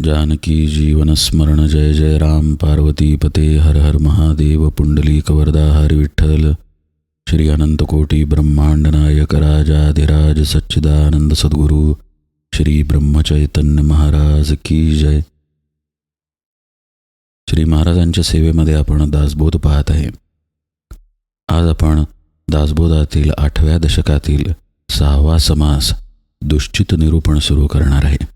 जानकी जीवनस्मरण जय जय राम। पार्वती पते हर हर महादेव। पुंडली वरदा हर विठ्ठल। श्री अनंतकोटी ब्रह्मांड नायक राजाधिराज सच्चिदानंद सद्गुरू। श्री ब्रह्मचैतन्य महाराज की जय। श्री महाराजांच्या सेवेमध्ये आपण दासबोध पाहत आहे. आज आपण दासबोधातील आठव्या दशकातील सहावा समास दुश्चित निरूपण सुरू करणार आहे.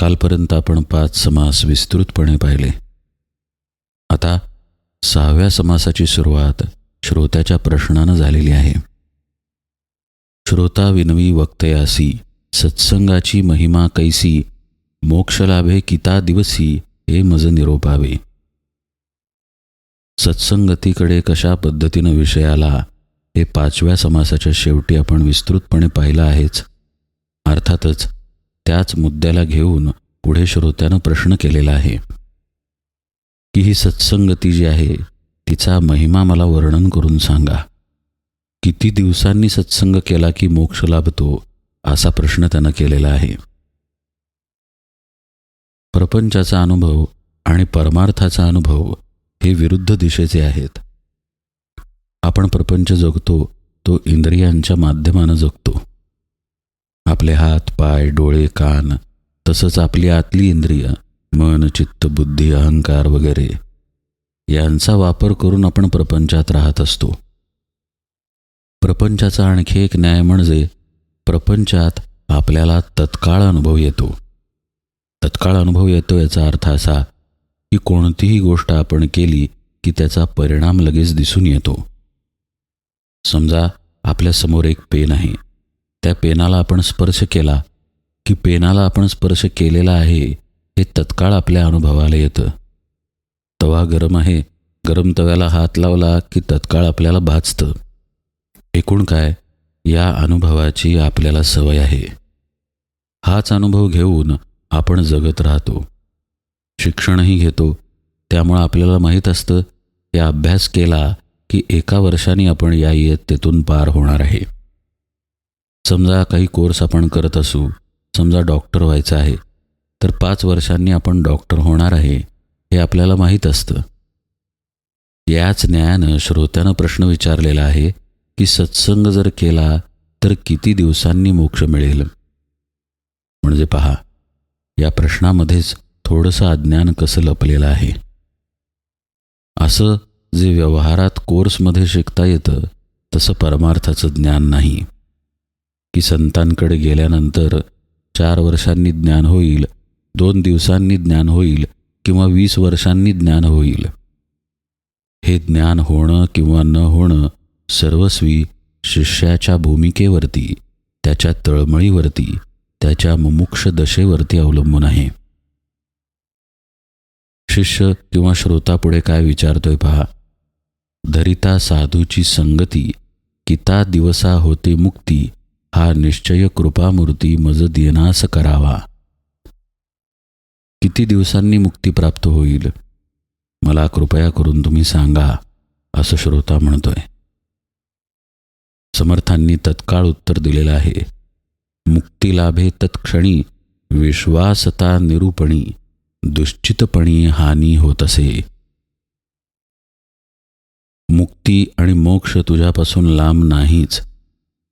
कालपर्यंत आपण पाच समास विस्तृतपणे पाहिले. आता सहाव्या समासाची सुरुवात श्रोत्याच्या प्रश्नानं झालेली आहे. श्रोता विनवी वक्तयासी सत्संगाची महिमा कैसी मोक्षलाभे किता दिवसी हे मज निरोपावे. सत्संगतीकडे कशा पद्धतीनं विषय आला हे पाचव्या समासाच्या शेवटी आपण विस्तृतपणे पाहिलं आहेच. अर्थातच त्याच मुद्द्याला घेऊन पुढे श्रोत्यानं प्रश्न केलेला आहे. की ही सत्संगती जी आहे तिचा महिमा मला वर्णन करून सांगा. किती दिवसांनी सत्संग केला की मोक्ष लाभतो असा प्रश्न त्यानं केलेला आहे. प्रपंचाचा अनुभव आणि परमार्थाचा अनुभव हे विरुद्ध दिशेचे आहेत. आपण प्रपंच जगतो तो इंद्रियांच्या माध्यमानं जगतो. आपले हात पाय डोळे कान तसंच आपली आतली इंद्रिय मन चित्त बुद्धी अहंकार वगैरे. यांचा वापर करून आपण प्रपंचात राहत असतो. प्रपंचाचा आणखी एक न्याय म्हणजे प्रपंचात आपल्याला तत्काळ अनुभव येतो. तत्काळ अनुभव येतो याचा अर्थ असा की कोणतीही गोष्ट आपण केली की त्याचा परिणाम लगेच दिसून येतो. समजा आपल्यासमोर एक पेन आहे. त्या पेनाला आपण स्पर्श केला की पेनाला आपण स्पर्श केलेला आहे हे तत्काळ आपल्या अनुभवाला येतं. तवा गरम आहे गरम तव्याला हात लावला की तत्काळ आपल्याला भाजतं. एकूण काय? या अनुभवाची आपल्याला सवय आहे. हाच अनुभव घेऊन आपण जगत राहतो. शिक्षणही घेतो. त्यामुळं आपल्याला माहीत असतं की अभ्यास केला की एका वर्षाने आपण या इयत्तेतून पार होणार आहे. समजा काही कोर्स आपण करत असू समजा डॉक्टर व्हायचं आहे तर पाच वर्षांनी आपण डॉक्टर होणार आहे हे आपल्याला माहीत असतं. याच न्यायानं श्रोत्यानं प्रश्न विचारलेला आहे की सत्संग जर केला तर किती दिवसांनी मोक्ष मिळेल? म्हणजे पहा या प्रश्नामध्येच थोडंसं अज्ञान कसं लपलेलं आहे? असं जे व्यवहारात कोर्समध्ये शिकता येतं तसं परमार्थाचं ज्ञान नाही. की संतांकडे गेल्यानंतर चार वर्षांनी ज्ञान होईल दोन दिवसांनी ज्ञान होईल किंवा वीस वर्षांनी ज्ञान होईल. हे ज्ञान होणं किंवा न होणं सर्वस्वी शिष्याच्या भूमिकेवरती त्याच्या तळमळीवरती त्याच्या मुमुक्ष दशेवरती अवलंबून आहे. शिष्य किंवा श्रोता पुढे काय विचारतोय पहा. धरिता साधूची संगती किता दिवसा होते मुक्ती हा निश्चय कृपामूर्ती मज देनास करावा किती दिवसांनी मुक्ती प्राप्त होईल? मला कृपया करून तुम्ही सांगा असं श्रोता म्हणतोय. समर्थांनी तत्काळ उत्तर दिलेलं आहे. मुक्ती लाभे तत्क्षणी विश्वासता निरूपणी दुश्चितपणी हानी होत असे. मुक्ती आणि मोक्ष तुझ्यापासून लांब नाहीच.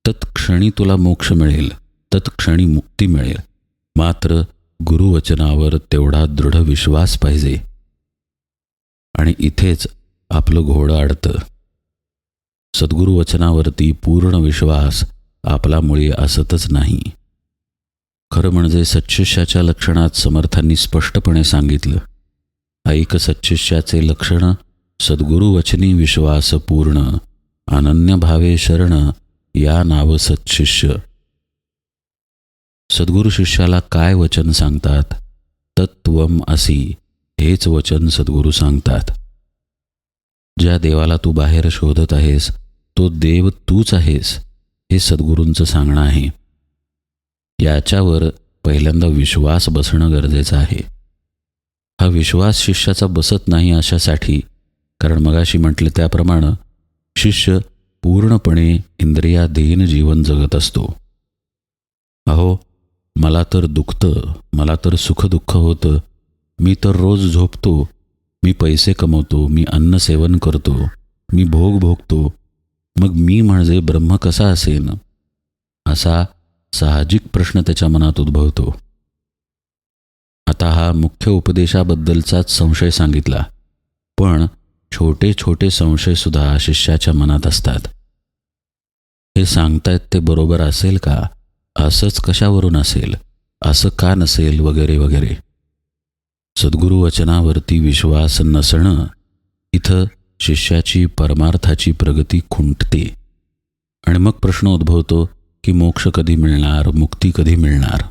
तत्क्षणी तुला मोक्ष मिळेल तत्क्षणी मुक्ती मिळेल. मात्र गुरुवचनावर तेवढा दृढ विश्वास पाहिजे. आणि इथेच आपलं घोडं अडतं सद्गुरुवचनावरती पूर्ण विश्वास आपला मुळे असतच नाही. खरं म्हणजे सच्चिष्याच्या लक्षणात समर्थांनी स्पष्टपणे सांगितलं ऐक सच्चिष्याचे लक्षण सद्गुरुवचनी विश्वास पूर्ण अनन्य भावे शरण या नाव सत्शिष्य सद्गुरु शिष्याला काय वचन सांगतात? तत्वम असी हेच वचन सद्गुरू सांगतात. ज्या देवाला तू बाहेर शोधत आहेस तो देव तूच आहेस हे सद्गुरूंचं सांगणं आहे. याच्यावर पहिल्यांदा विश्वास बसणं गरजेचं आहे. हा विश्वास शिष्याचा बसत नाही अशासाठी कारण मगाशी म्हटले त्याप्रमाणे शिष्य पूर्णपणे इंद्रियाधीन जीवन जगत असतो. अहो मला तर दुखतं मला तर सुखदुःख होतं. मी तर रोज झोपतो मी पैसे कमवतो मी अन्न सेवन करतो मी भोग भोगतो. मग मी म्हणजे ब्रह्म कसा असेन? असा साहजिक प्रश्न त्याच्या मनात उद्भवतो. आता हा मुख्य उपदेशाबद्दलचाच संशय सांगितला. पण छोटे छोटे संशयसुद्धा शिष्याच्या मनात असतात. हे सांगतायत ते बरोबर असेल का? असंच कशावरून असेल? असं का नसेल? वगैरे वगैरे. सद्गुरू वचनावरती विश्वास नसणं इथं शिष्याची परमार्थाची प्रगती खुंटते. आणि मग प्रश्न उद्भवतो की मोक्ष कधी मिळणार? मुक्ती कधी मिळणार?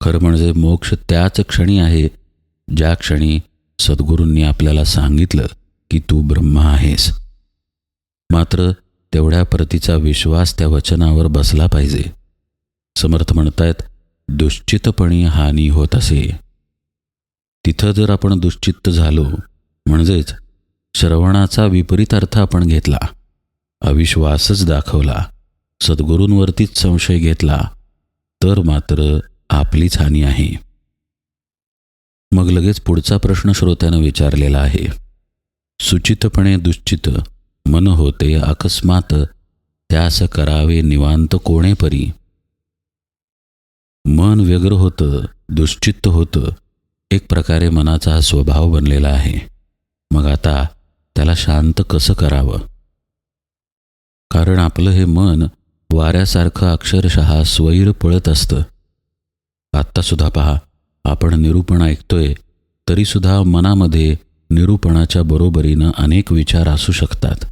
खरं म्हणजे मोक्ष त्याच क्षणी आहे ज्या क्षणी सद्गुरूंनी आपल्याला सांगितलं की तू ब्रह्मा आहेस. मात्र तेवढ्या प्रतीचा विश्वास त्या वचनावर बसला पाहिजे. समर्थ म्हणतायत दुश्चितपणी हानी होत असे. तिथं जर आपण दुश्चित्त झालो म्हणजेच श्रवणाचा विपरीत अर्थ आपण घेतला अविश्वासच दाखवला सद्गुरूंवरतीच संशय घेतला तर मात्र आपलीच हानी आहे. मग लगेच पुढचा प्रश्न श्रोत्यानं विचारलेला आहे. सुचितपणे दुश्चित मन होते अकस्मात त्यास करावे निवांत कोणे परी. मन व्यग्र होतं दुश्चित्त होतं एक प्रकारे मनाचा हा स्वभाव बनलेला आहे. मग आता त्याला शांत कसं करावं? कारण आपलं हे मन वाऱ्यासारखं अक्षरशः स्वैर पळत असतं. आत्तासुद्धा पहा आपण निरूपण ऐकतोय तरीसुद्धा मनामध्ये निरूपणाच्या बरोबरीनं अनेक विचार असू शकतात.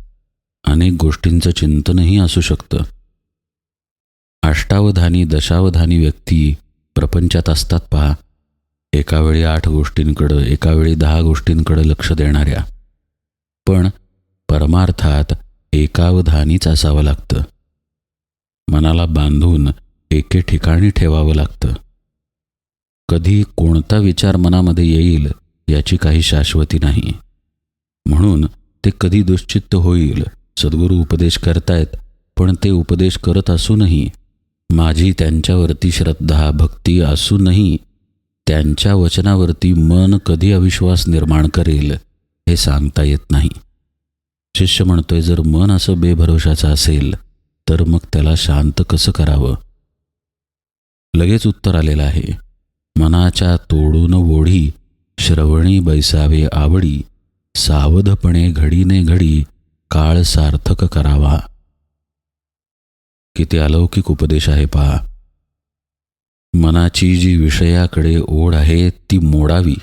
अनेक गोष्टींचं चिंतनही असू शकतं. अष्टावधानी दशावधानी व्यक्ती प्रपंचात असतात पहा. एकावेळी आठ गोष्टींकडं एकावेळी दहा गोष्टींकडं लक्ष देणाऱ्या. पण परमार्थात एकावधानीच असावं लागतं. मनाला बांधून एके ठिकाणी ठेवावं लागतं. कधी कोणता विचार मनामध्ये येईल याची काही शाश्वती नाही. म्हणून ते कधी दुश्चित्त होईल? सद्गुरू उपदेश करतायत पण ते उपदेश करत असूनही माझी त्यांच्यावरती श्रद्धा भक्ती असूनही त्यांच्या वचनावरती मन कधी अविश्वास निर्माण करेल हे सांगता येत नाही. शिष्य म्हणतोय जर मन असं बेभरोशाचं असेल तर मग त्याला शांत कसं करावं? लगेच उत्तर आलेलं आहे. मनाच्या तोडून ओढी श्रवणी बैसावे आवडी सावधपणे घडीने घडी काळ सार्थक करावा. किती अलौकिक उपदेश आहे पहा मनाची जी विषयाकडे ओढ आहे ती मोडावी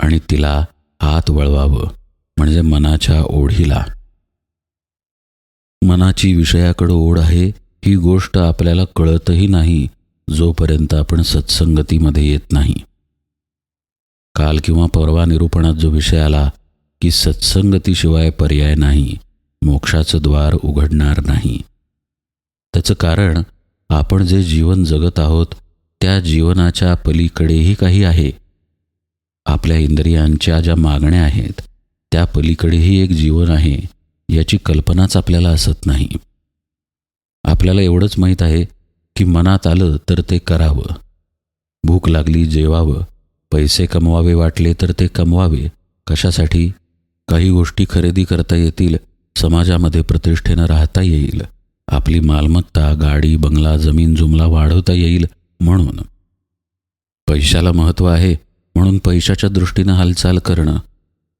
आणि तिला हात वळवावं म्हणजे मनाच्या ओढीला. मनाची विषयाकडे ओढ आहे ही गोष्ट आपल्याला कळतही नाही जोपर्यंत आपण सत्संगतीमध्ये येत नाही. काल किंवा परवा निरूपणात जो विषय आला की सत्संगतीशिवाय पर्याय नाही मोक्षाचं द्वार उघडणार नाही. त्याचं कारण आपण जे जीवन जगत आहोत त्या जीवनाच्या पलीकडेही काही आहे. आपल्या इंद्रियांच्या ज्या मागण्या आहेत त्या पलीकडेही एक जीवन आहे याची कल्पनाच आपल्याला असत नाही. आपल्याला एवढंच माहीत आहे की मनात आलं तर ते करावं. भूक लागली जेवावं पैसे कमवावे वाटले तर ते कमवावे. कशासाठी? काही गोष्टी खरेदी करता येतील समाजामध्ये प्रतिष्ठेनं राहता येईल. आपली मालमत्ता गाडी बंगला जमीन जुमला वाढवता येईल म्हणून. पैशाला महत्त्व आहे म्हणून पैशाच्या दृष्टीनं हालचाल करणं.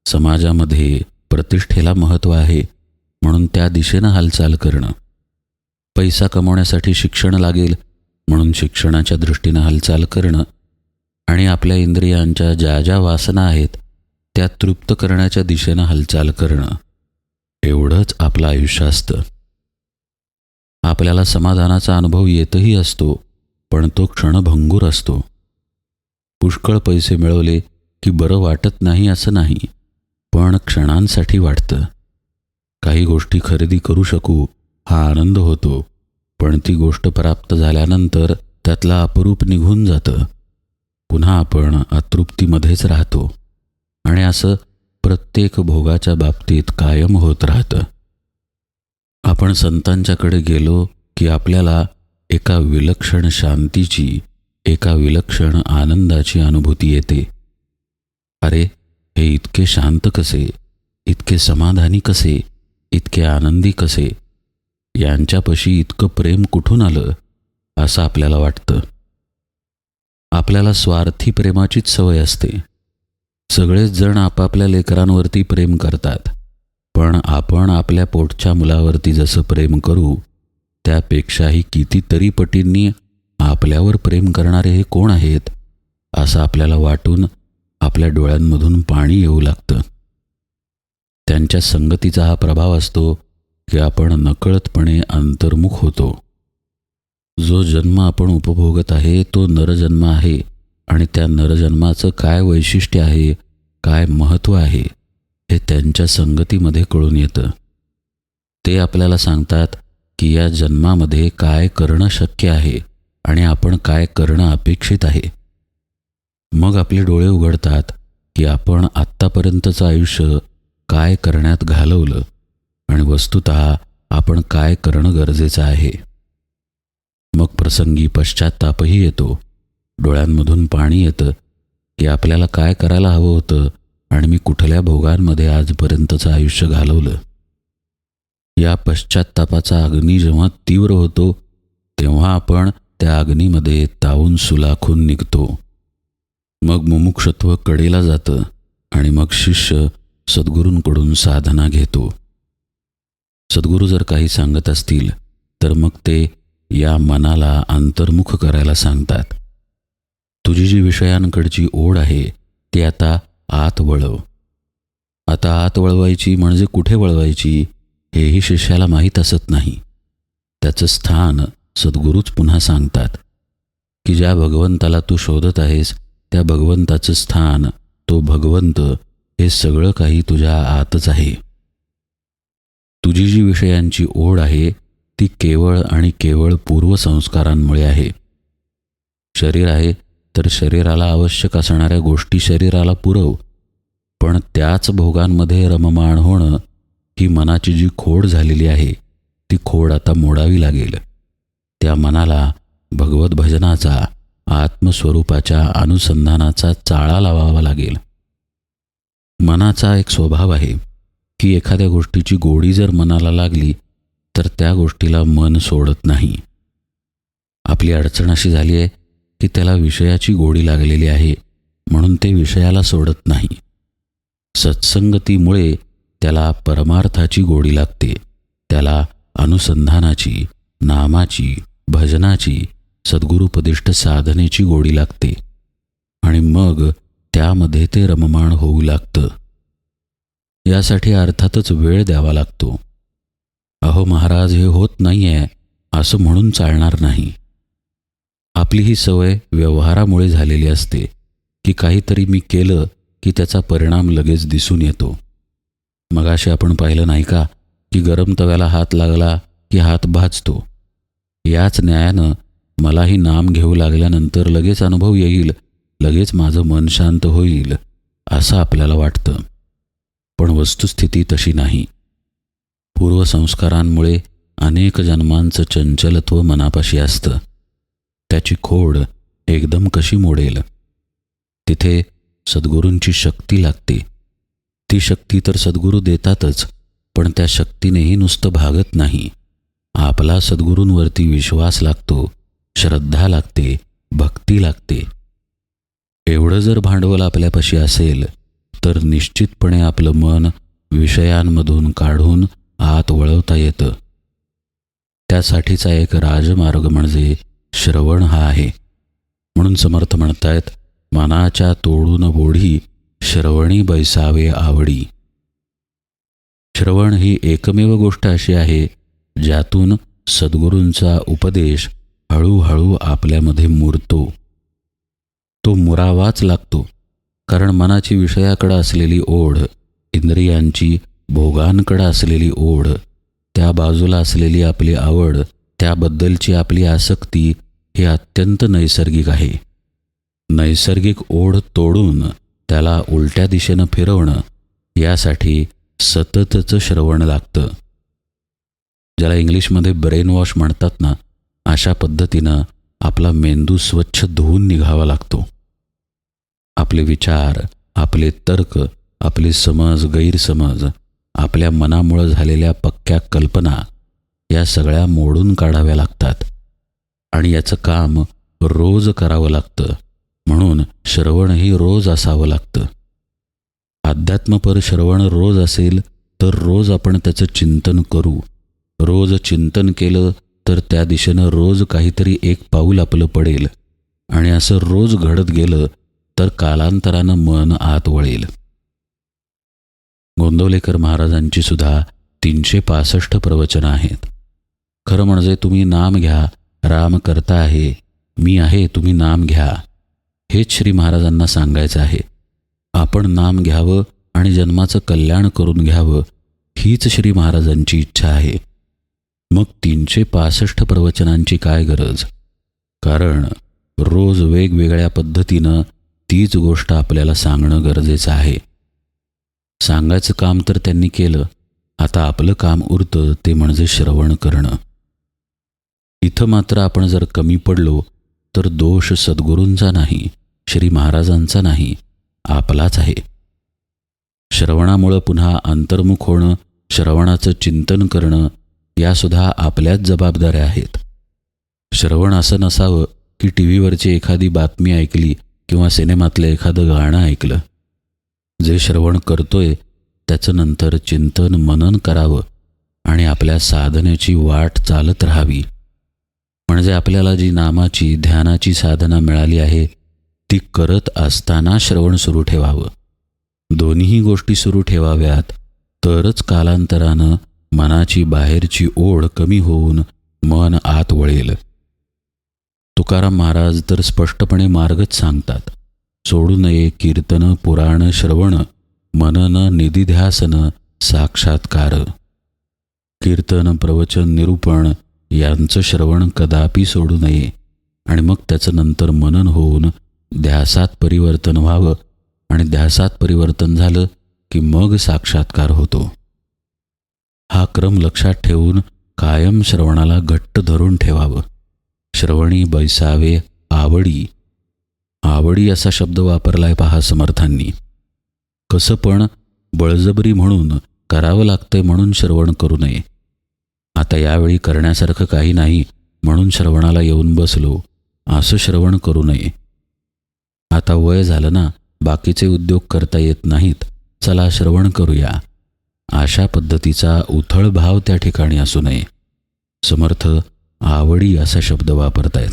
समाजामध्ये प्रतिष्ठेला महत्त्व आहे म्हणून त्या दिशेनं हालचाल करणं. पैसा कमवण्यासाठी शिक्षण लागेल म्हणून शिक्षणाच्या दृष्टीनं हालचाल करणं. आणि आपल्या इंद्रियांच्या ज्या ज्या वासना आहेत त्या तृप्त करण्याच्या दिशेनं हालचाल करणं. एवढंच आपलं आयुष्य असतं. आपल्याला समाधानाचा अनुभव येतही असतो पण तो क्षणभंगूर असतो. पुष्कळ पैसे मिळवले की बरं वाटत नाही असं नाही पण क्षणांसाठी वाटतं. काही गोष्टी खरेदी करू शकू हा आनंद होतो पण ती गोष्ट प्राप्त झाल्यानंतर त्यातला अपरूप निघून जातं. पुन्हा आपण अतृप्तीमध्येच राहतो. आणि असं प्रत्येक भोगाच्या बाबतीत कायम होत राहतं. आपण संतांच्याकडे गेलो की आपल्याला एका विलक्षण शांतीची एका विलक्षण आनंदाची अनुभूती येते. अरे हे इतके शांत कसे? इतके समाधानी कसे? इतके आनंदी कसे? यांच्यापाशी इतकं प्रेम कुठून आलं? असं आपल्याला वाटतं. आपल्याला स्वार्थी प्रेमाचीच सवय असते. सगळेच जण आपापल्या लेकरांवरती प्रेम करतात. पण आपण आपल्या पोटच्या मुलावरती जसं प्रेम करू त्यापेक्षाही कितीतरी पटींनी आपल्यावर प्रेम करणारे हे कोण आहेत असं आपल्याला वाटून आपल्या डोळ्यांमधून पाणी येऊ लागतं. त्यांच्या संगतीचा हा प्रभाव असतो की आपण नकळतपणे अंतर्मुख होतो. जो जन्म आपण उपभोगत आहे तो नरजन्म आहे. आणि त्या नरजन्माचं काय वैशिष्ट्य आहे काय महत्त्व आहे हे त्यांच्या संगतीमध्ये कळून येतं. ते आपल्याला सांगतात की या जन्मामध्ये काय करणं शक्य आहे आणि आपण काय करणं अपेक्षित आहे. मग आपले डोळे उघडतात की आपण आत्तापर्यंतचं आयुष्य काय करण्यात घालवलं आणि वस्तुत आपण काय करणं गरजेचं आहे. मग प्रसंगी पश्चात्तापही येतो. डोळ्यांमधून पाणी येतं की आपल्याला काय करायला हवं होतं आणि मी कुठल्या भोगांमध्ये आजपर्यंतचं आयुष्य घालवलं. या पश्चात्तापाचा अग्नी जेव्हा तीव्र होतो तेव्हा आपण त्या अग्नीमध्ये तावून सुलाखून निघतो. मग मुमुक्षत्व कडेला जातं आणि मग शिष्य सद्गुरूंकडून साधना घेतो. सद्गुरू जर काही सांगत असतील तर मग ते या मनाला अंतर्मुख करायला सांगतात. तुझी जी विषयांकडची ओढ आहे ती आता आत वळव. आता आत वळवायची म्हणजे कुठे वळवायची हेही शिष्याला माहीत असत नाही. त्याचं स्थान सद्गुरूच पुन्हा सांगतात की ज्या भगवंताला तू शोधत आहेस त्या भगवंताचं स्थान तो भगवंत हे सगळं काही तुझ्या आतच आहे. तुझी जी विषयांची ओढ आहे ती केवळ आणि केवळ पूर्वसंस्कारांमुळे आहे. शरीर आहे तर शरीराला आवश्यक असणाऱ्या गोष्टी शरीराला पुरव. पण त्याच भोगांमध्ये रममाण होणं ही मनाची जी खोड झालेली आहे ती खोड आता मोडावी लागेल. त्या मनाला भगवत भजनाचा आत्मस्वरूपाच्या अनुसंधानाचा चाळा लावावा लागेल. मनाचा एक स्वभाव आहे की एखाद्या गोष्टीची गोडी जर मनाला लागली तर त्या गोष्टीला मन सोडत नाही. आपली अडचण अशी झाली आहे की त्याला विषयाची गोडी लागलेली आहे म्हणून ते विषयाला सोडत नाही. सत्संगतीमुळे त्याला परमार्थाची गोडी लागते. त्याला अनुसंधानाची नामाची भजनाची सद्गुरुपदिष्ट साधनेची गोडी लागते. आणि मग त्यामध्ये ते रममाण होऊ लागतं. यासाठी अर्थातच वेळ द्यावा लागतो. अहो महाराज हे होत नाही आहे असं म्हणून चालणार नाही. आपली ही सवय व्यवहारामुळे झालेली असते की काहीतरी मी केलं की त्याचा परिणाम लगेच दिसून येतो. मगाशी आपण पाहिलं नाही का की गरम तव्याला हात लागला की हात भाजतो. याच न्यायानं मलाही नाम घेऊ लागल्यानंतर लगेच अनुभव येईल लगेच माझं मन शांत होईल असं आपल्याला वाटतं. पण वस्तुस्थिती तशी नाही. पूर्वसंस्कारांमुळे अनेक जन्मांचं चंचलत्व मनापाशी असतं. त्याची खोड एकदम कशी मोडेल? तिथे सद्गुरूंची शक्ती लागते. ती शक्ती तर सद्गुरू देतातच पण त्या शक्तीनेही नुसतं भागत नाही. आपला सद्गुरूंवरती विश्वास लागतो श्रद्धा लागते भक्ती लागते. एवढं जर भांडवल आपल्यापाशी असेल तर निश्चितपणे आपलं मन विषयांमधून काढून आत वळवता येतं. त्यासाठीचा एक राजमार्ग म्हणजे श्रवण हा आहे. म्हणून समर्थ म्हणतायत मनाच्या तोडून बोढी श्रवणी बैसावे आवडी. श्रवण ही एकमेव गोष्ट अशी आहे ज्यातून सद्गुरूंचा उपदेश हळूहळू आपल्यामध्ये मुरतो. तो मुरावाच लागतो कारण मनाची विषयाकडं असलेली ओढ इंद्रियांची भोगांकडं असलेली ओढ त्या बाजूला असलेली आपली आवड त्याबद्दलची आपली आसक्ती हे अत्यंत नैसर्गिक आहे. नैसर्गिक ओढ तोडून त्याला उलट्या दिशेनं फिरवणं यासाठी सततचं श्रवण लागतं. ज्याला इंग्लिशमध्ये ब्रेन वॉश म्हणतात ना अशा पद्धतीनं आपला मेंदू स्वच्छ धुवून निघावा लागतो. आपले विचार आपले तर्क आपले समज गैरसमज आपल्या मनामुळं झालेल्या पक्क्या कल्पना या सगळ्या मोडून काढाव्या लागतात. आणि याचं काम रोज करावं लागतं. म्हणून श्रवणही रोज असावं लागतं. अध्यात्मपर श्रवण रोज असेल तर रोज आपण त्याचं चिंतन करू. रोज चिंतन केलं तर त्या दिशेनं रोज काहीतरी एक पाऊल आपलं पडेल. आणि असं रोज घडत गेलं तर कालांतरानं मन आत वळेल. गोंदवलेकर महाराजांची सुद्धा तीनशे पासष्ट प्रवचनं आहेत. खरं म्हणजे तुम्ही नाम घ्या राम करता आहे मी आहे तुम्ही नाम घ्या. हेच श्री महाराजांना सांगायचं आहे. आपण नाम घ्यावं आणि जन्माचं कल्याण करून घ्यावं हीच श्री महाराजांची इच्छा आहे. मग तीनशे पासष्ट प्रवचनांची काय गरज? कारण रोज वेगवेगळ्या पद्धतीनं तीच गोष्ट आपल्याला सांगणं गरजेचं आहे. सांगायचं काम तर त्यांनी केलं. आता आपलं काम उरतं ते म्हणजे श्रवण करणं. इथं मात्र आपण जर कमी पडलो तर दोष सद्गुरूंचा नाही श्री महाराजांचा नाही आपलाच आहे. श्रवणामुळं पुन्हा अंतर्मुख होणं श्रवणाचं चिंतन करणं यासुद्धा आपल्याच जबाबदाऱ्या आहेत. श्रवण असं नसावं की टी व्हीवरची एखादी बातमी ऐकली किंवा सिनेमातलं एखादं गाणं ऐकलं. जे श्रवण करतोय त्याचं नंतर चिंतन मनन करावं आणि आपल्या साधनेची वाट चालत राहावी. म्हणजे आपल्याला जी नामाची ध्यानाची साधना मिळाली आहे ती करत असताना श्रवण सुरू ठेवावं. दोन्हीही गोष्टी सुरू ठेवाव्यात तरच कालांतरानं मनाची बाहेरची ओढ कमी होऊन मन आत वळेल. तुकाराम महाराज तर स्पष्टपणे मार्गच सांगतात. सोडू नये कीर्तन पुराण श्रवण मनन निधिध्यासन साक्षात्कार. कीर्तन प्रवचन निरूपण यांचं श्रवण कदापि सोडू नये आणि मग त्याचं नंतर मनन होऊन ध्यासात परिवर्तन व्हावं आणि ध्यासात परिवर्तन झालं की मग साक्षात्कार होतो. हा क्रम लक्षात ठेवून कायम श्रवणाला घट्ट धरून ठेवावं. श्रवणी बैसावे आवडी आवडी असा शब्द वापरलाय पहा समर्थांनी. कसं पण बळजबरी म्हणून करावं लागतंय म्हणून श्रवण करू नये. आता यावेळी करण्यासारखं काही नाही म्हणून श्रवणाला येऊन बसलो असं श्रवण करू नये. आता वय झालं ना बाकीचे उद्योग करता येत नाहीत चला श्रवण करूया. अशा पद्धतीचा उथळ भाव त्या ठिकाणी असू नये. समर्थ आवडी असा शब्द वापरतायत.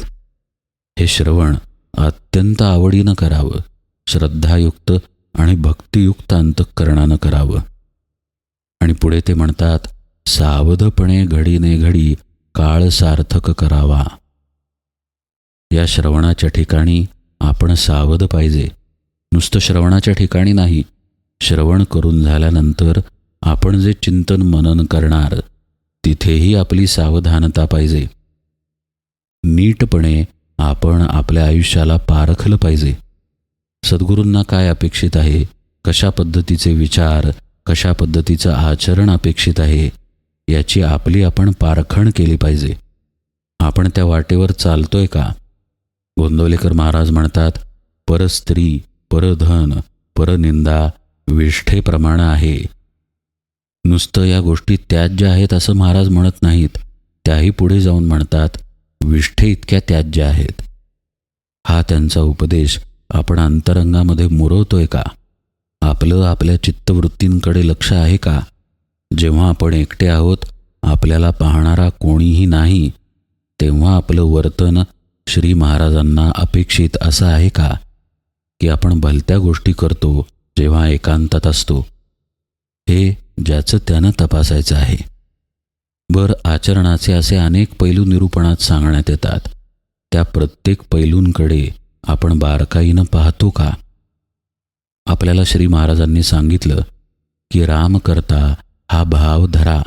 हे श्रवण अत्यंत आवडीनं करावं. श्रद्धायुक्त आणि भक्तियुक्त अंतःकरणानं करावं. आणि पुढे ते म्हणतात सावधपणे घडीने घडी काळ सार्थक करावा. या श्रवणाच्या ठिकाणी आपण सावध पाहिजे. नुसतं श्रवणाच्या ठिकाणी नाही श्रवण करून झाल्यानंतर आपण जे चिंतन मनन करणार तिथेही आपली सावधानता पाहिजे. नीटपणे आपण आपल्या आयुष्याला पारखलं पाहिजे. सद्गुरूंना काय अपेक्षित आहे? कशा पद्धतीचे विचार कशा पद्धतीचं आचरण अपेक्षित आहे? याची आपली आपण पारखण केली पाहिजे. आपण त्या वाटेवर चालतोय का? गोंदवलेकर महाराज म्हणतात परस्त्री परधन परनिंदा विष्ठेप्रमाणे आहे. नुसतं या गोष्टी त्याज्य आहेत असं महाराज म्हणत नाहीत. त्याही पुढे जाऊन म्हणतात विष्ठे इतक्या त्याज्य आहेत हा त्यांचा उपदेश आपण अंतरंगामध्ये मुरवतोय का? आपलं आपल्या चित्तवृत्तींकडे लक्ष आहे का? जेव्हा आपण एकटे आहोत आपल्याला पाहणारा कोणीही नाही तेव्हा आपलं वर्तन श्री महाराजांना अपेक्षित असं आहे का? की आपण भलत्या गोष्टी करतो जेव्हा एकांतात असतो. हे ज्याचं त्यानं तपासायचं आहे. भर आचरणाचे असे अनेक पैलू निरूपणात सांगण्यात येतात. त्या प्रत्येक पैलूंकडे आपण बारकाईनं पाहतो का? आपल्याला श्री महाराजांनी सांगितलं की राम करता हा भाव धरा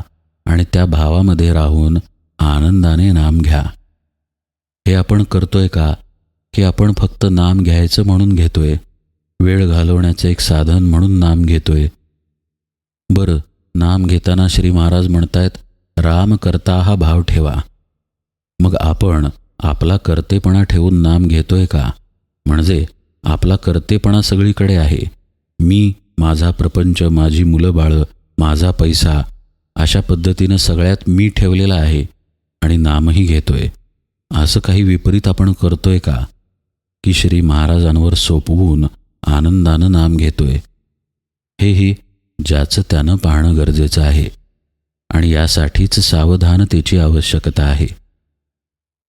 आणि त्या भावामध्ये राहून आनंदाने नाम घ्या. हे आपण करतोय का? की आपण फक्त नाम घ्यायचं म्हणून घेतोय? वेळ घालवण्याचं एक साधन म्हणून नाम घेतोय? बरं नाम घेताना श्री महाराज म्हणतायत राम करता हा भाव ठेवा. मग आपण आपला कर्तेपणा ठेवून नाम घेतोय का? म्हणजे आपला कर्तेपणा सगळीकडे आहे. मी माझा प्रपंच माझी मुलं बाळं माझा पैसा अशा पद्धतीनं सगळ्यात मी ठेवलेला आहे आणि नामही घेतोय. असं काही विपरीत आपण करतोय का? की श्री महाराजांवर सोपवून आनंदानं नाम घेतोय. हेही ज्याचं त्यानं पाहणं गरजेचं आहे. आणि यासाठीच सावधानतेची आवश्यकता आहे.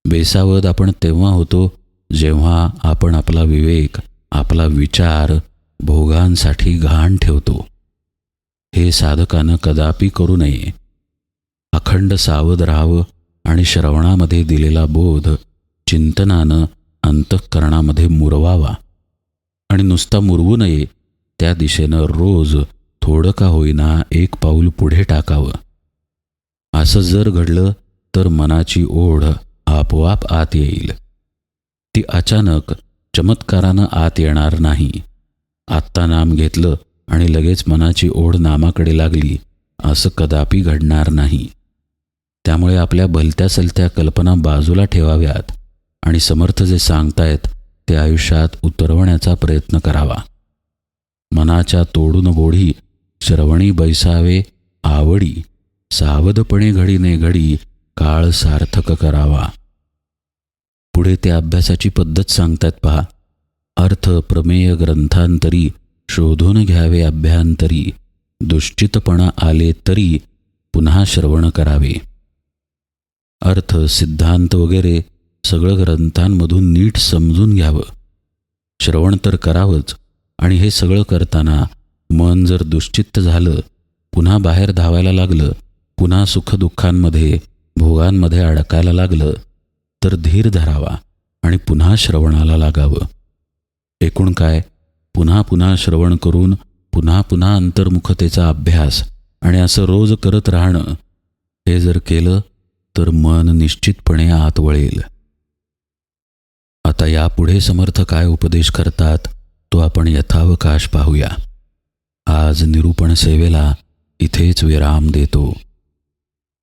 बेसावध आपण तेव्हा होतो जेव्हा आपण आपला विवेक आपला विचार भोगांसाठी घाण ठेवतो. हे साधकानं कदापि करू नये. अखंड सावध राहावं आणि श्रवणामध्ये दिलेला बोध चिंतनानं अंतःकरणामध्ये मुरवावा. आणि नुसता मुरवू नये त्या दिशेनं रोज थोडं का होईना एक पाऊल पुढे टाकावं. असं जर घडलं तर मनाची ओढ आपोआप आत येईल. ती अचानक चमत्कारानं आत येणार नाही. आत्ता नाम घेतलं आणि लगेच मनाची ओढ नामाकडे लागली असं कदापि घडणार नाही. त्यामुळे आपल्या भलत्या सलत्या कल्पना बाजूला ठेवाव्यात आणि समर्थ जे सांगतायत ते आयुष्यात उतरवण्याचा प्रयत्न करावा. मनाच्या तोडून गोढी श्रवणी बैसावे आवडी सावधपणे घडीने घडी काळ सार्थक करावा. पुढे त्या अभ्यासाची पद्धत सांगतात पहा. अर्थ प्रमेय ग्रंथांतरी शोधून घ्यावे अभ्यांतरी. दुश्चितपणा आले तरी पुन्हा श्रवण करावे. अर्थ सिद्धांत वगैरे सगळं ग्रंथांमधून नीट समजून घ्यावं. श्रवण तर करावंच आणि हे सगळं करताना मन जर दुश्चित्त झालं पुन्हा बाहेर धावायला लागलं पुन्हा सुखदुःखांमध्ये भोगांमध्ये अडकायला लागलं तर धीर धरावा आणि पुन्हा श्रवणाला लागावं. एकूण काय? पुन्हा पुन्हा श्रवण करून पुन्हा पुन्हा अंतर्मुखतेचा अभ्यास आणि असं रोज करत राहणं हे जर केलं तर मन निश्चितपणे आत वळेल. आता यापुढे समर्थ काय उपदेश करतात तो आपण यथावकाश पाहूया. आज निरूपण सेवेला इथेच विराम देतो.